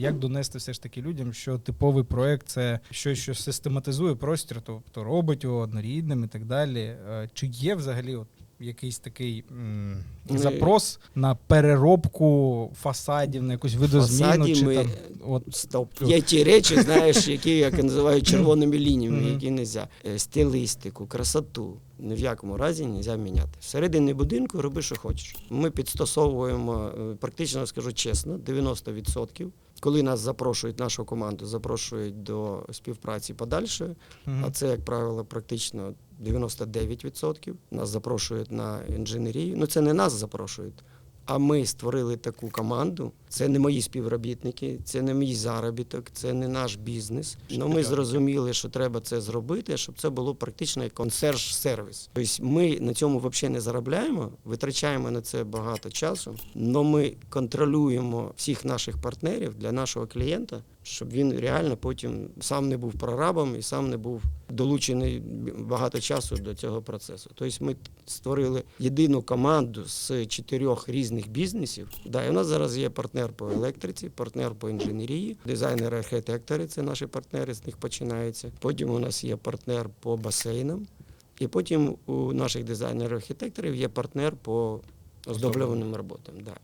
Як донести все ж таки людям, що типовий проект це щось, що систематизує простір, тобто робить його однорідним і так далі. Е, Чи є взагалі от якийсь такий м, Ми- запрос на переробку фасадів, на якусь видозміну? Чи ми- там от Стоп. Є ті речі, знаєш, які я називаю червоними лініями, які не можна. Стилістику, красоту ні в якому разі не можна міняти. Всередині будинку роби, що хочеш. Ми підстосовуємо, е, практично скажу чесно, 90%. Коли нас запрошують, нашу команду запрошують до співпраці подальшої, Мгм. а це, як правило, практично 99%. Нас запрошують на інженерію. Ну, це не нас запрошують. А ми створили таку команду. Це не мої співробітники, це не мій заробіток, це не наш бізнес. Ну ми зрозуміли, що треба це зробити, щоб це було практично як консьерж-сервіс. Тобто ми на цьому взагалі не заробляємо, витрачаємо на це багато часу, але ми контролюємо всіх наших партнерів для нашого клієнта, щоб він реально потім сам не був прорабом і сам не був долучений багато часу до цього процесу. Тобто ми створили єдину команду з чотирьох різних бізнесів. Да, і у нас зараз є партнер по електриці, партнер по інженерії, дизайнери, архітектори це наші партнери, з них починається. Потім у нас є партнер по басейнам, і потім у наших дизайнерів архітекторів є партнер по оздоблюваним роботам. Да.